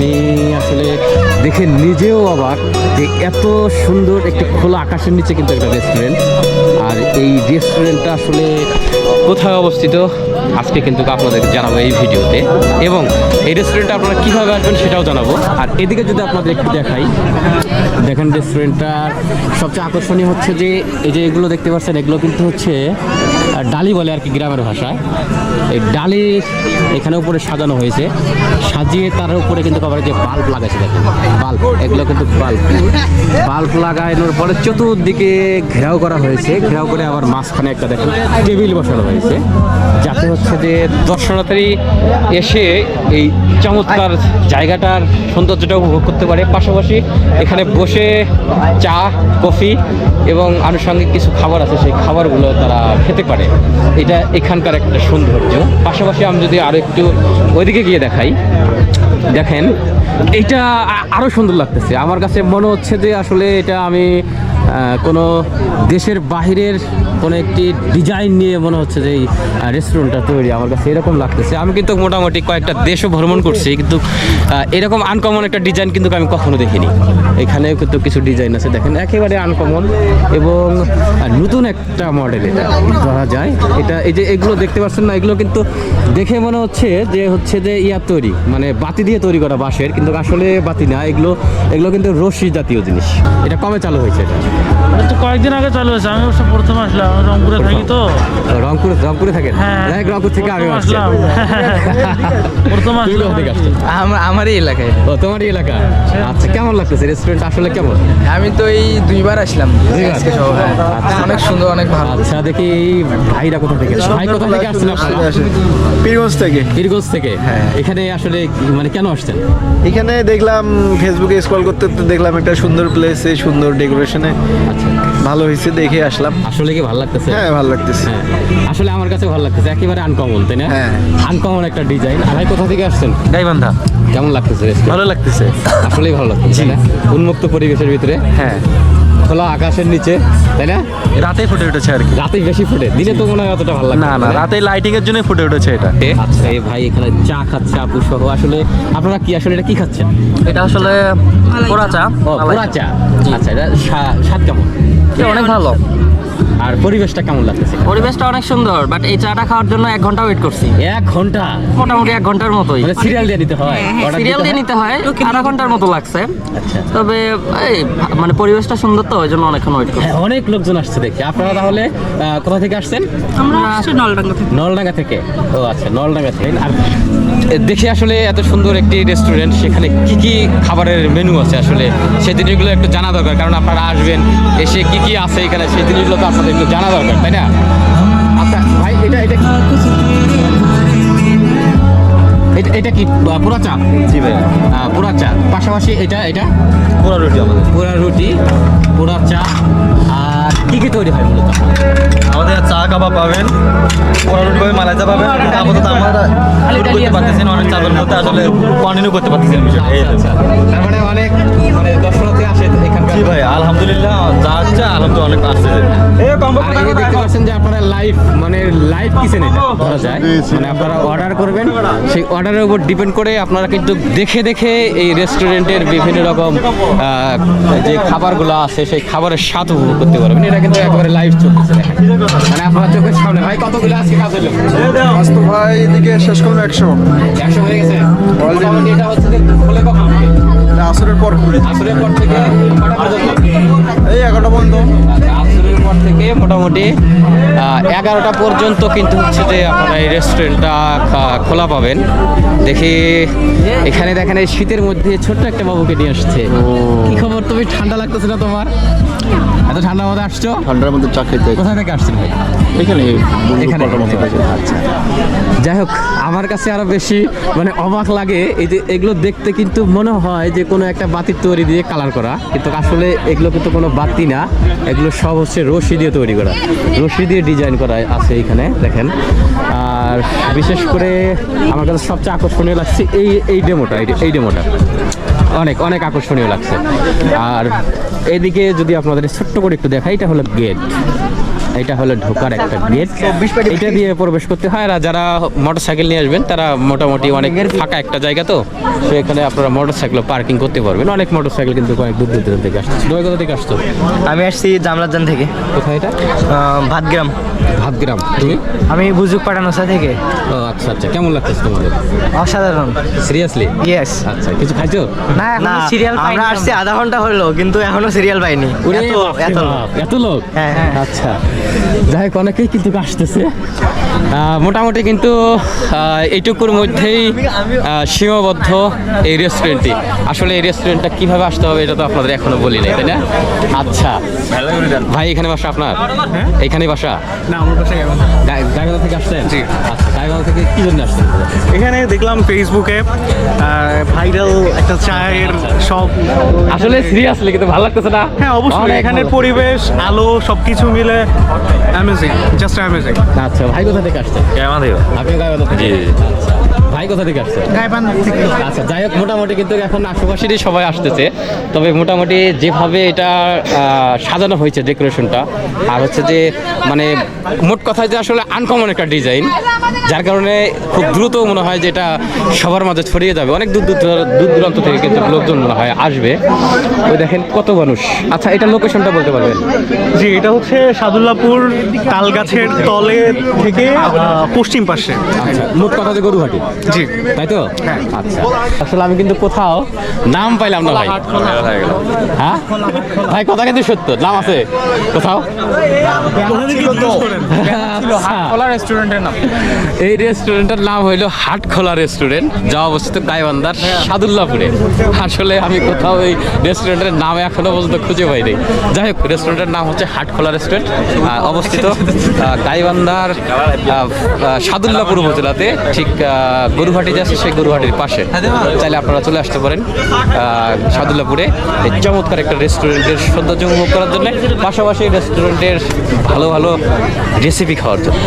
আমি আসলে দেখে নিজেও অবাক যে এত সুন্দর একটি খোলা আকাশের নিচে কিন্তু একটা রেস্টুরেন্ট আর এই রেস্টুরেন্টটা আসলে কোথায় অবস্থিত? আজকে কিন্তু আপনাদেরকে জানাব এই ভিডিওতে। এবং এই রেস্টুরেন্টে আপনারা কীভাবে আসবেন সেটাও জানাব। আর এদিকে যদি আপনাদের একটু দেখাই, দেখেন রেস্টুরেন্টটার সবচেয়ে আকর্ষণীয় হচ্ছে যে, এই যে এগুলো দেখতে পাচ্ছেন, এগুলো কিন্তু হচ্ছে ডালি বলে আর কি গ্রামের ভাষায়। এই ডালি এখানে উপরে সাজানো হয়েছে। সাজিয়ে তার উপরে কিন্তু আবার যে বাল্ব লাগাইছে দেখেন। বাল্ব এগুলো কিন্তু বাল্ব বাল্ব লাগানোর পরে চতুর্দিকে ঘেরাও করা হয়েছে। ঘেরাও করে আবার মাঝখানে একটা দেখেন টেবিল বসানো হয়েছে। যাতে হচ্ছে যে দর্শনার্থী এসে এই চমৎকার জায়গাটার সৌন্দর্যটা উপভোগ করতে পারে। পাশাপাশি এখানে বসে চা, কফি এবং আনুষঙ্গিক কিছু খাবার আছে, সেই খাবারগুলো তারা খেতে পারে। এটা এখানকার একটা সৌন্দর্য। পাশাপাশি আমি যদি আরও একটু ওইদিকে গিয়ে দেখাই, দেখেন এইটা আরও সুন্দর লাগতেছে। আমার কাছে মনে হচ্ছে যে আসলে এটা আমি কোনো দেশের বাহিরের কোনো একটি ডিজাইন নিয়ে মনে হচ্ছে যে এই রেস্টুরেন্টটা তৈরি। আমার কাছে এরকম লাগতেছে। আমি কিন্তু মোটামুটি কয়েকটা দেশও ভ্রমণ করছি, কিন্তু এরকম আনকমন একটা ডিজাইন কিন্তু আমি কখনো দেখিনি। এখানেও কিন্তু কিছু ডিজাইন আছে, দেখেন, একেবারে আনকমন এবং নতুন একটা মডেল এটা ধরা যায়। এটা এই যে এগুলো দেখতে পাচ্ছেন না, এগুলো কিন্তু দেখে মনে হচ্ছে যে হচ্ছে যে ইয়ার তৈরি মানে বাতি দিয়ে তৈরি করা বাঁশের, কিন্তু আসলে বাতি না, এগুলো এগুলো কিন্তু রশি জাতীয় জিনিস। এটা কবে চালু হয়েছে এটা? তো কয়েকদিন আগে চালু হয়েছে। আমি অবশ্য প্রথম আসলাম রংপুরে থাকি তো। রংপুরে রংপুরে থাকেন? হ্যাঁ। রংপুর থেকে আমি আসলাম। প্রথম আসলাম আমারই এলাকায়। ও তোমারই এলাকা? আচ্ছা কেমন লাগতেছে? রেস্টুরেন্ট আসলে কেমন? আমি তো এই দুইবার আসলাম। হ্যাঁ। অনেক সুন্দর অনেক ভালো। আচ্ছা দেখি এই ভাইরা কোথা থেকে? ভাই কোথা থেকে আসছেন পীরগঞ্জ থেকে। পীরগঞ্জ থেকে? হ্যাঁ। এখানে আসলে মানে কেন আসছেন? এখানে দেখলাম ফেসবুকে স্ক্রল করতে দেখলাম একটা সুন্দর প্লেসে সুন্দর ডেকোরেশনে আচ্ছা ভালো হয়েছে দেখে আসলাম। আসলে কি ভালো লাগতেছে? হ্যাঁ ভালো লাগতেছে। হ্যাঁ আসলে আমার কাছে ভালো লাগতেছে একেবারে আনকমন তাই না? হ্যাঁ। আনকমন একটা ডিজাইন আর ভাই কোথা থেকে আসছেন? গাইবান্ধা। কেমন লাগতেছে ভালো লাগতেছে। আসলেই ভালো লাগতেছে না? উন্মুক্ত পরিবেশের ভিতরে। হ্যাঁ। খোলা আকাশের নিচে তাই না? রাতে ফুটে উঠেছে আর কি। রাতে বেশি ফুটে। দিনে তো মনে হয় অতটা ভালো লাগে না না রাতে লাইটিং এর জন্য ফুটে উঠেছে এটা। আচ্ছা এই ভাই এখানে চা খাচ্ছে আপু সহ আসলে আপনারা কি আসলে এটা কি খাচ্ছেন? এটা আসলে পোড়া চা। পোড়া চা। আচ্ছা এটা স্বা- স্বাদ কেমন? অনেক ভালো। আর পরিবেশটা কেমন লাগতেছে? পরিবেশটা অনেক সুন্দর বাট এই চাটা খাওয়ার জন্য এক ঘণ্টা ওয়েট করছি। এক ঘণ্টা? মোটামুটি এক ঘণ্টার মতোই। মানে সিরিয়াল দিয়ে নিতে হয়? সিরিয়াল দিয়ে নিতে হয় আধা ঘণ্টার মতো লাগছে। আচ্ছা। তবে এই মানে পরিবেশটা সুন্দর তো ওই জন্য অনেকক্ষণ ওয়েট করছি। হ্যাঁ অনেক লোকজন আসছে দেখি। আপনারা তাহলে কোথা থেকে আসছেন? আমরা আসছি নলডাঙ্গা থেকে। নলডাঙ্গা থেকে। ও আচ্ছা নলডাঙ্গা থেকে। আর দেখি আসলে এত সুন্দর একটি রেস্টুরেন্ট সেখানে কি কি খাবারের মেনু আছে আসলে? সেই জিনিসগুলো একটু জানা দরকার কারণ আপনারা আসবেন এসে কি কি আছে এখানে সেই জিনিসগুলো তো আপনাদের একটু জানা দরকার তাই না? আচ্ছা ভাই এটা এটা কি? এটা এটা কি? পুরা চা? জি ভাই চা। পাশাপাশি এটা এটা? পুরো রুটি আমাদের। পুরা রুটি পুরা চা। আর কি কি তৈরি হয় মূলত? আমাদের চা কাবাব পাবেন পুরো পাবেন মালাই চা পাবেন আপাতত আমরা শুট করতে পারতেছি না অনেক চাপের মধ্যে আসলে কন্টিনিউ করতে পারতেছি না বিষয়টা। এই। মানে অনেক মানে দর্শনার্থী আসে এখানকার। জি ভাই আলহামদুলিল্লাহ যা হচ্ছে আলহামদুলিল্লাহ অনেক আসছে। এই দেখতে পাচ্ছেন যে আপনারা লাইভ মানে লাইভ কিচেন এটা ধরা যায়। মানে আপনারা অর্ডার করবেন। সেই অর্ডারের উপর ডিপেন্ড করে আপনারা কিন্তু দেখে দেখে এই রেস্টুরেন্টের বিভিন্ন রকম আহ, যে খাবারগুলো আছে সেই খাবারের স্বাদ উপভোগ করতে পারবেন। এটা কিন্তু একেবারে লাইভ চলতেছে মানে আপনারা চোখের সামনে। ভাই কতগুলো আজকে কাজ হলো? তো ভাই এদিকে শেষ করল একশো। একশো হয়ে গেছে? মোটামুটি এটা হচ্ছে যে খুলে কখন? আসরের পর। আসরের পর থেকে এই এগারোটা বন্ধ আচ্ছা, পর থেকে মোটামুটি এগারোটা পর্যন্ত কিন্তু হচ্ছে যে আপনারা এই রেস্টুরেন্টটা খোলা পাবেন। দেখি এখানে দেখেন এই শীতের মধ্যে ছোট্ট একটা বাবুকে নিয়ে আসছে। কি খবর তুমি? ঠান্ডা লাগতেছে না তোমার? এত ঠান্ডার মধ্যে আসছো? ঠান্ডার মধ্যে চা খেতে। কোথা থেকে আসছেন ভাই? এখানে এখানে। আচ্ছা। যাই হোক আমার কাছে আরও বেশি মানে অবাক লাগে। এই যে এগুলো দেখতে কিন্তু মনে হয় যে কোনো একটা বাতির তৈরি দিয়ে কালার করা। কিন্তু আসলে এগুলো কিন্তু কোনো বাতি না। এগুলো সব হচ্ছে রশি দিয়ে তৈরি করা। রশি দিয়ে ডিজাইন করা আছে এখানে, দেখেন। আর বিশেষ করে আমার কাছে সবচেয়ে আকর্ষণীয় লাগছে এই এই ডেমোটা এই- ডেমোটা অনেক অনেক আকর্ষণীয় লাগছে। আর এদিকে যদি আপনাদের ছোট্ট করে একটু দেখাই, এটা হলো গেট এটা হলো ঢোকার একটা গেট। এটা দিয়ে প্রবেশ করতে হয় আর যারা মোটর সাইকেল নিয়ে আসবেন তারা মোটামুটি অনেক ফাঁকা একটা জায়গা তো সেখানে এখানে আপনারা মোটর সাইকেল পার্কিং করতে পারবেন। অনেক মোটর সাইকেল কিন্তু অনেক দূর দূর দূর থেকে আসছে। তুমি কোথা থেকে আসছো? আমি আসছি জামলাজান থেকে। কোথায় এটা? ভাতগ্রাম। ভাতগ্রাম। তুমি? আমি বুজুক পাটানোসা থেকে। ও আচ্ছা আচ্ছা। কেমন লাগতেছে তোমাদের? অসাধারণ। সিরিয়াসলি ইয়েস আচ্ছা কিছু খাইছো? না না সিরিয়াল আমরা আসছি আধা ঘণ্টা হলো কিন্তু এখনও সিরিয়াল পাইনি। এত এত এত লোক? হ্যাঁ, হ্যাঁ। আচ্ছা। যাই হোক অনেকেই কিন্তু আসতেছে। মোটামুটি কিন্তু এইটুকুর মধ্যেই সীমাবদ্ধ এই রেস্টুরেন্টটি আসলে এই রেস্টুরেন্টটা কীভাবে আসতে হবে এটা তো আপনাদের এখনও বলি নাই তাই না? আচ্ছা। ভাই এখানে বাসা আপনার? এখানে বাসা? না আমার পাশে গাইবান্ধা। থেকে আসছেন? জি। আচ্ছা গাইবান্ধা থেকে কি জন্য আসছেন? এখানে দেখলাম ফেসবুকে ভাইরাল একটা চায়ের সব আসলে সিরিয়াসলি কিন্তু ভালো লাগতেছে না? হ্যাঁ অবশ্যই। এখানের পরিবেশ আলো সবকিছু মিলে অ্যামেজিং জাস্ট অ্যামেজিং আচ্ছা ভাই কোথা থেকে আসছেন আপনি গাইবান্ধা থেকে? জি ভাই কোথা থেকে আসছেন আচ্ছা যাই হোক মোটামুটি কিন্তু এখন আশেপাশেরই সবাই আসতেছে। তবে মোটামুটি যেভাবে এটা আহ, সাজানো হয়েছে ডেকোরেশনটা আর হচ্ছে যে মানে মোট কথা যে আসলে আনকমন একটা ডিজাইন যার কারণে খুব দ্রুত মনে হয় যে এটা সবার মাঝে ছড়িয়ে যাবে। অনেক দূর দূর দূর দূরান্ত থেকে কিন্তু লোকজন মনে হয় আসবে। ওই দেখেন কত মানুষ। আচ্ছা এটা লোকেশনটা বলতে পারবেন? জি এটা হচ্ছে সাদুল্লাপুর তালগাছের তলে থেকে পশ্চিম পাশে। আচ্ছা মোট কথা যে গরুহাটি? জি। তাই তো? আচ্ছা। আসলে আমি কিন্তু কোথাও নাম পাইলাম না ভাই। হ্যাঁ? ভাই কথা কিন্তু সত্য। নাম আছে কোথাও। রেস্টুরেন্টের নাম। এই রেস্টুরেন্টের নাম হইল হাটখোলা রেস্টুরেন্ট যা অবস্থিত গাইবান্ধার সাদুল্লাপুরে। আসলে আমি কোথাও এই রেস্টুরেন্টের নাম এখনও পর্যন্ত খুঁজে পাইনি। যাই হোক রেস্টুরেন্টের নাম হচ্ছে হাটখোলা রেস্টুরেন্ট অবস্থিত গাইবান্ধার সাদুল্লাপুর উপজেলাতে, ঠিক গরুহাটি যাচ্ছে সেই গরুহাটির পাশে। চাইলে আপনারা চলে আসতে পারেন সাদুল্লাপুরে। এই চমৎকার একটা রেস্টুরেন্টের সৌন্দর্য উপভোগ করার জন্য, পাশাপাশি রেস্টুরেন্টের ভালো ভালো রেসিপি খাওয়ার জন্য।